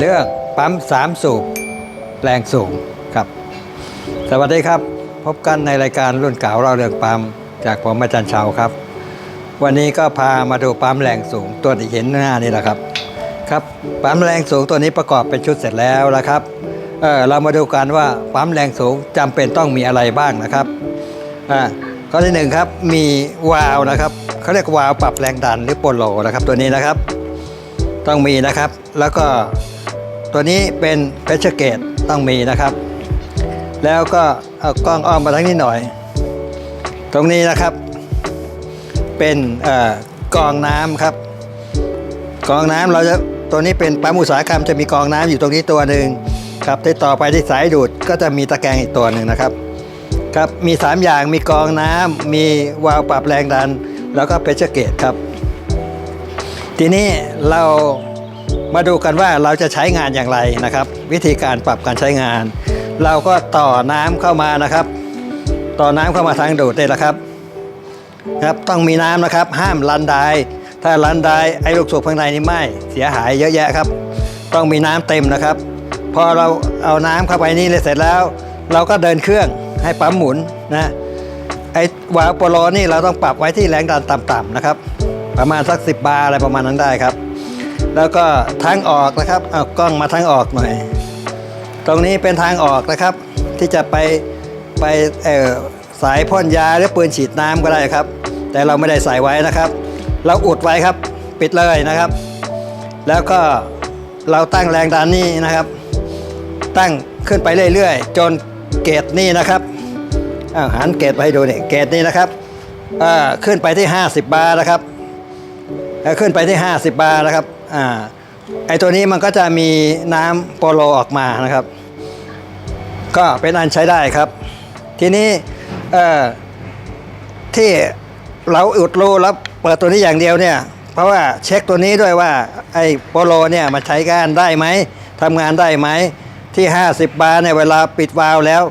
เรื่องปั๊มสามสูบแรงสูงครับ สวัสดีครับ พบกันในรายการรุ่นเก่าเราเรื่องปั๊มจากผมอาจารย์เชาครับ วันนี้ก็พามาดูปั๊มแรงสูงตัวที่เห็นหน้านี่แหละครับครับปั๊มแรงสูงตัวนี้ประกอบเป็นชุดเสร็จแล้วนะครับเออเรามาดูกันว่าปั๊มแรงสูงจำเป็นต้องมีอะไรบ้างนะครับอ่าข้อที่หนึ่งครับมีวาล์วนะครับเขาเรียกวาล์วปรับแรงดันหรือโปโลนะครับ ตัวนี้นะครับ ต้องมีนะครับ แล้วก็ ตัวนี้เป็นเพชรเกตต้องมีนะครับ แล้วก็เอากล้องอ้อมมาทั้งนี้หน่อย ตรงนี้นะครับ เป็นอกองน้ำครับ กองน้ำเราจะตัวนี้เป็นปั๊มอุตสาหกรรมจะมีกองน้ำอยู่ตรงนี้ตัวหนึ่งครับที่ต่อไปที่สายดูดก็จะมีตะแกรงอีกตัวหนึ่งนะครับครับมี 3 อย่างมีกองน้ำมีวาล์วปรับแรงดัน แล้วก็เพชรเกตครับ ทีนี้เรา มาดูกันว่าเราจะใช้งานอย่างไรนะครับ วิธีการปรับการใช้งาน เราก็ต่อน้ำเข้ามานะครับ ต่อน้ำเข้ามาทางดูดเลยนะครับครับต้องมีน้ำนะครับ ห้ามลันไดถ้าลันไดไอ้ลูกสูบข้างในนี่ไหมเสียหายเยอะแยะครับ ต้องมีน้ำเต็มนะครับ พอเราเอาน้ำเข้าไปนี่เลยเสร็จแล้ว เราก็เดินเครื่องให้ปั๊มหมุนนะไอ้วาล์วโปโลนี่เราต้องปรับไว้ที่แรงดันต่ำๆนะครับ ประมาณสัก 10 บาร์อะไรประมาณนั้นได้ครับ แล้วก็ทางออกนะครับเอากล้องมาทางออกหน่อย ตรงนี้เป็นทางออกนะครับ ที่จะไปไปเออสายพ่นยาหรือปืนฉีดน้ำก็ได้ครับ แต่เราไม่ได้ใส่ไว้นะครับ เราอุดไว้ครับปิดเลยนะครับ แล้วก็เราตั้งแรงดันนี่นะครับ ตั้งขึ้นไปเรื่อยๆ จนเกตนี่นะครับอ้าวหันเกตไปให้ดูเนี่ยเกตนี่นะครับอ่าขึ้นไปที่ 50 บาร์นะครับขึ้นไปที่ 50 บาร์นะครับ อ่าไอตัวนี้มันก็จะมีน้ำโปโลออกมานะครับ ก็เป็นอันใช้ได้ครับ ทีนี้เอ่อที่เราอุดรูแล้วเปิดตัวนี้อย่างเดียวเนี่ย เพราะว่าเช็คตัวนี้ด้วยว่าไอ้โปโลเนี่ยมันใช้งานได้ไหมทำงานได้ไหมที่ 50 บาร์เนี่ยเวลาปิดวาล์วแล้ว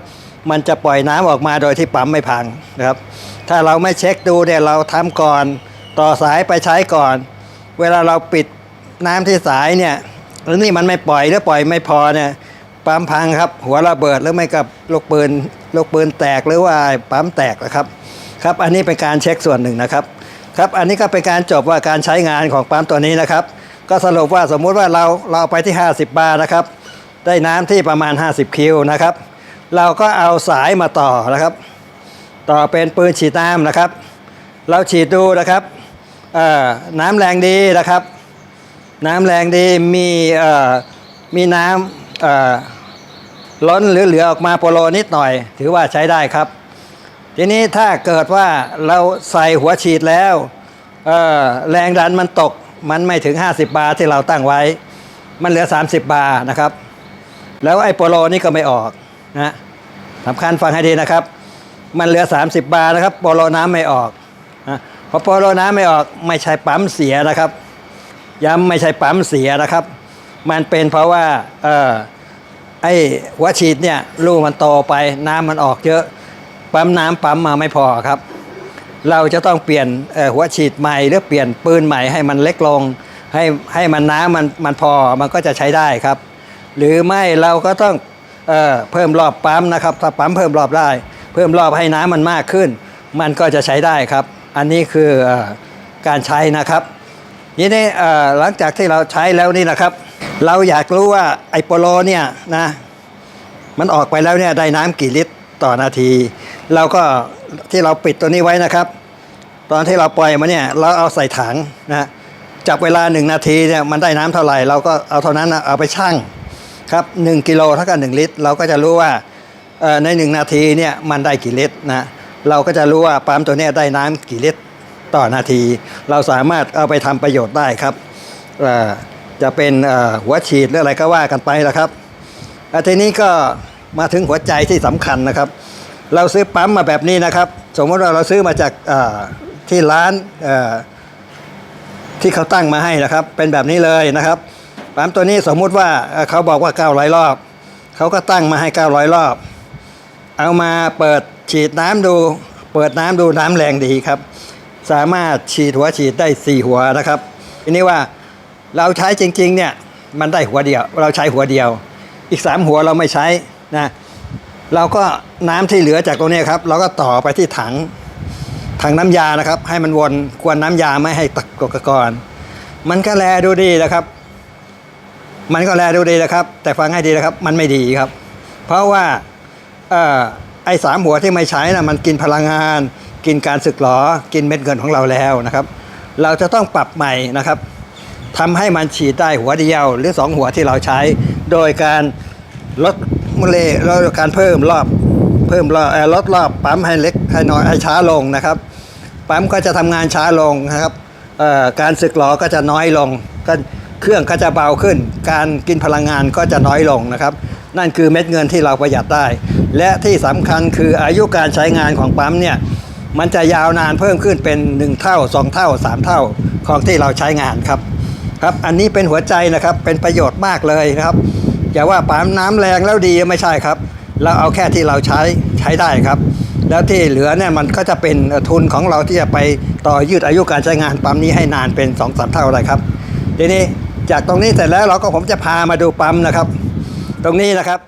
มันจะปล่อยน้ำออกมาโดยที่ปั๊มไม่พังนะครับ ถ้าเราไม่เช็คดูเนี่ยเราทำก่อนต่อสายไปใช้ก่อน เวลาเราปิด น้ำที่สายเนี่ยแล้วนี่มันไม่ปล่อยหรือปล่อยไม่พอเนี่ยปั๊มพังครับ หัวระเบิดหรือไม่กับลูกปืนลูกปืนแตกหรือว่าปั๊มแตกนะครับ ครับ อันนี้เป็นการเช็คส่วนหนึ่งนะครับ ครับอันนี้ก็เป็นการจบว่าการใช้งานของปั๊มตัวนี้นะครับ ก็สรุปว่าสมมุติว่าเราเราไปที่ 50 บาร์นะครับ ได้น้ำที่ประมาณ 50 คิวนะครับ เราก็เอาสายมาต่อนะครับ ต่อเป็นปืนฉีดน้ำนะครับ เราฉีดดูนะครับน้ำแรงดีนะครับ น้ำแรงดีมีมีน้ำล้นหรือเหลือออกมาโปโลนิดหน่อย ถือว่าใช้ได้ครับ ทีนี้ถ้าเกิดว่าเราใส่หัวฉีดแล้วแรงดันมันตกมันไม่ถึง 50 บาร์ที่เราตั้งไว้ มันเหลือ 30 บาร์นะครับ แล้วไอ้โปโลนี่ก็ไม่ออกนะสำคัญฟังให้ดีนะครับ มันเหลือ 30 บาร์นะครับโปโลน้ำไม่ออกนะพอโปโลน้ำไม่ออกไม่ใช่ปั๊มเสียนะครับ ย้ำไม่ใช่ปั๊มเสียนะครับ มันเป็นเพราะว่าเออไอ้หัวฉีดเนี่ยลูกมันโตไปน้ำมันออกเยอะปั๊มน้ำปั๊มมาไม่พอครับ เราจะต้องเปลี่ยนหัวฉีดใหม่หรือเปลี่ยนปืนใหม่ให้มันเล็กลง ให้ให้มันน้ำมันมันพอมันก็จะใช้ได้ครับ หรือไม่เราก็ต้องเออเพิ่มรอบปั๊มนะครับถ้าปั๊มเพิ่มรอบได้ เพิ่มรอบให้น้ำมันมากขึ้น มันก็จะใช้ได้ครับ อันนี้คือออการใช้นะครับ ทีนี้เอ่อหลังจากที่เราใช้แล้วนี่นะครับ เราอยากรู้ว่าไอโปโลเนี่ยนะมันออกไปแล้วเนี่ยได้น้ำกี่ลิตรต่อนาที เราก็ที่เราปิดตัวนี้ไว้นะครับ ตอนที่เราปล่อยมาเนี่ยเราเอาใส่ถังนะจับเวลา 1 นาทีเนี่ยมันได้น้ำเท่าไหร่ เราก็เอาเท่านั้นเอาไปชั่งครับ1กิโลเท่ากับ1ลิตร เราก็จะรู้ว่าใน 1 นาทีเนี่ยมันได้กี่ลิตรนะเราก็จะรู้ว่าปั๊มตัวนี้ได้น้ำกี่ลิตร ต่อนาที เราสามารถเอาไปทำประโยชน์ได้ครับจะเป็นหัวฉีดหรืออะไรก็ว่ากันไปละครับอทีนี้ก็มาถึงหัวใจที่สำคัญนะครับ เราซื้อปั๊มมาแบบนี้นะครับ สมมติว่าเราซื้อมาจากที่ร้านที่เขาตั้งมาให้นะครับ เป็นแบบนี้เลยนะครับปั๊มตัวนี้สมมุติว่าเขาบอกว่า 900 รอบ เขาก็ตั้งมาให้ 900 รอบ เอามาเปิดฉีดน้ำดู เปิดน้ำดูน้ำแรงดีครับ สามารถฉีดหัวฉีดได้ 4 หัวนะครับทีนี้ว่าเราใช้จริงๆเนี่ยมันได้หัวเดียว เราใช้หัวเดียว อีกสามหัวเราไม่ใช้นะเราก็น้ำที่เหลือจากตรงนี้ครับ เราก็ต่อไปที่ถังถังน้ำยานะครับ ให้มันวนควรน้ำยาไม่ให้ตกกก่อนมันก็แลดูดีนะครับ มันก็แลดูดีนะครับ แต่ฟังให้ดีนะครับ มันไม่ดีครับ เพราะว่าเอ่อไอ้สามหัวที่ไม่ใช้น่ะมันกินพลังงาน กินการสึกหรอ กินเม็ดเงินของเราแล้วนะครับ เราจะต้องปรับใหม่นะครับทำให้มันฉีดได้หัวเดียวหรือสองหัวที่เราใช้ โดยการลดมุเลลดการเพิ่มรอบเพิ่มรอบลดรอบปั๊มให้เล็กให้น้อยให้ช้าลงนะครับ ปั๊มก็จะทำงานช้าลงนะครับการสึกหรอก็จะน้อยลงก็เครื่องก็จะเบาขึ้น การกินพลังงานก็จะน้อยลงนะครับ นั่นคือเม็ดเงินที่เราประหยัดได้ และที่สำคัญคืออายุการใช้งานของปั๊มเนี่ย มันจะยาวนานเพิ่มขึ้นเป็น 1 เท่า 2 เท่า 3 เท่าของที่เราใช้งานครับครับ อันนี้เป็นหัวใจนะครับเป็นประโยชน์มากเลยนะครับอย่าว่าปั๊มน้ำแรงแล้วดีไม่ใช่ครับ เราเอาแค่ที่เราใช้ใช้ได้ครับ แล้วที่เหลือเนี่ยมันก็จะเป็นทุนของเราที่จะไปต่อยืดอายุการใช้งานปั๊มนี้ให้นานเป็น2อสเท่าเลยครับทีนี้จากตรงนี้เสร็จแล้วเราก็ผมจะพามาดูปั๊มนะครับ ตรงนี้นะครับ